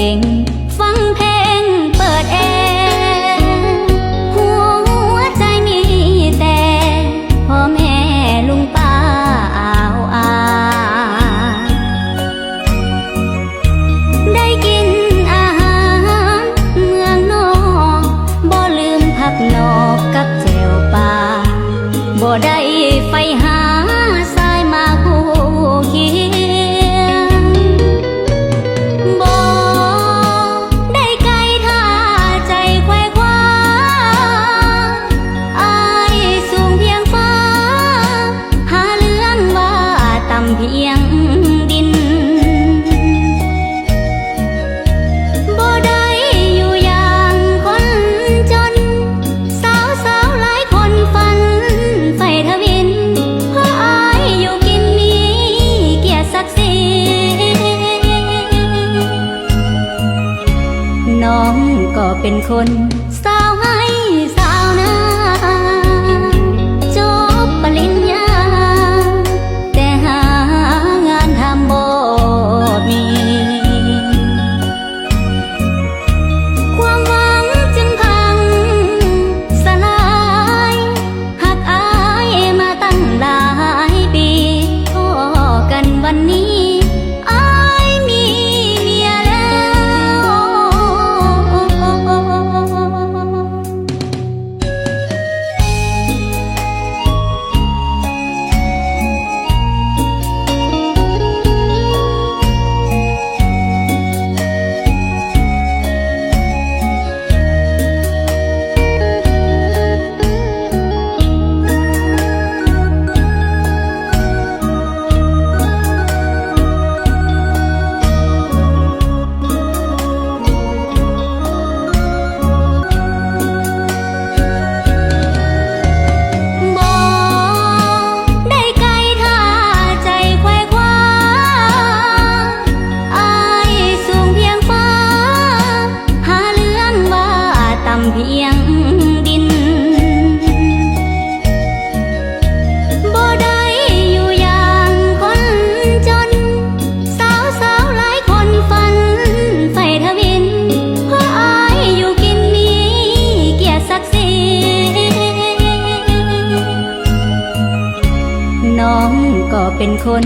ก่ง ฟังเพลงเปิดแอร์หัวใจมีแต่พ่อแม่ลุงป้าอ้าวอาได้กินอาหารเมืองนอกบ่ลืมผักนอกกับแจวปลาบ่ได้ไฟหา เพียงดินบ่ได้อยู่อย่างคนจน สาวสาวหลายคนฝันไฟทวินเพราะอายอยู่กินมีเกียรติศักดิ์ศรีน้องก็เป็นคน คน